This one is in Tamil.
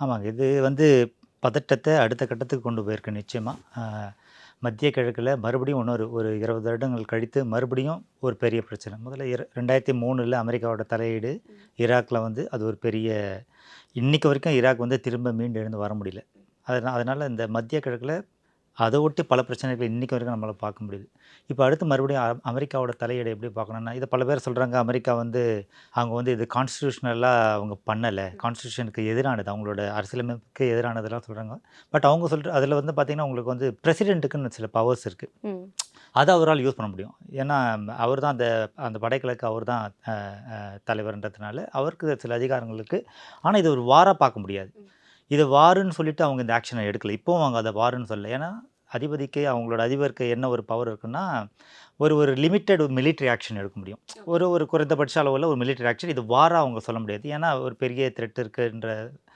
ஆமாங்க. இது வந்து பதட்டத்தை அடுத்த கட்டத்துக்கு கொண்டு போயிருக்கு நிச்சயமாக மத்திய கிழக்கில் மறுபடியும் இன்னொரு ஒரு இருபது வருடங்கள் கழித்து மறுபடியும் ஒரு பெரிய பிரச்சனை. முதல்ல இர ரெண்டாயிரத்தி மூணில் அமெரிக்காவோட தலையீடு ஈராக்கில் வந்து அது ஒரு பெரிய இன்னைக்கு வரைக்கும் ஈராக் வந்து திரும்ப மீண்டு எழுந்து வர முடியல. அதனால் அதனால் இந்த மத்திய கிழக்கில் அதை ஒட்டி பல பிரச்சனைகள் இன்றைக்கி வரைக்கும் நம்மளால் பார்க்க முடியுது. இப்போ அடுத்து மறுபடியும் அமெரிக்காவோட தலையீடு எப்படி பார்க்கணும்னா இதை பல பேர் சொல்கிறாங்க அமெரிக்கா வந்து அவங்க வந்து இது கான்ஸ்டியூஷனலாக அவங்க பண்ணலை. கான்ஸ்டியூஷனுக்கு எதிரானது அவங்களோட அரசியலமைப்புக்கு எதிரானதெல்லாம் சொல்கிறாங்க பட் அவங்க சொல்கிற அதில் வந்து பார்த்திங்கன்னா உங்களுக்கு வந்து பிரசிடென்ட்டுக்குன்னு சில பவர்ஸ் இருக்குது. அதை அவரால் யூஸ் பண்ண முடியும். ஏன்னா அவர் தான் அந்த அந்த படைகளுக்கு அவர் தான் தலைவர்ன்றதுனால அவருக்கு சில அதிகாரங்கள் இருக்குது ஆனால் இது ஒரு வாராக பார்க்க முடியாது. இது வாருன்னு சொல்லிட்டு அவங்க இந்த ஆக்ஷனை எடுக்கல. இப்போவும் அவங்க அதை வாருன்னு சொல்லல. ஏன்னா அதிபதிக்கு அவங்களோட அதிபருக்கு என்ன ஒரு பவர் இருக்குன்னா ஒரு ஒரு லிமிட்டட் military ஆக்ஷன் எடுக்க முடியும். ஒரு ஒரு குறைந்தபட்ச அளவில் ஒரு military ஆக்ஷன் இது வாரா அவங்க சொல்ல முடியாது. ஏன்னா ஒரு பெரிய த்ரெட் இருக்குன்ற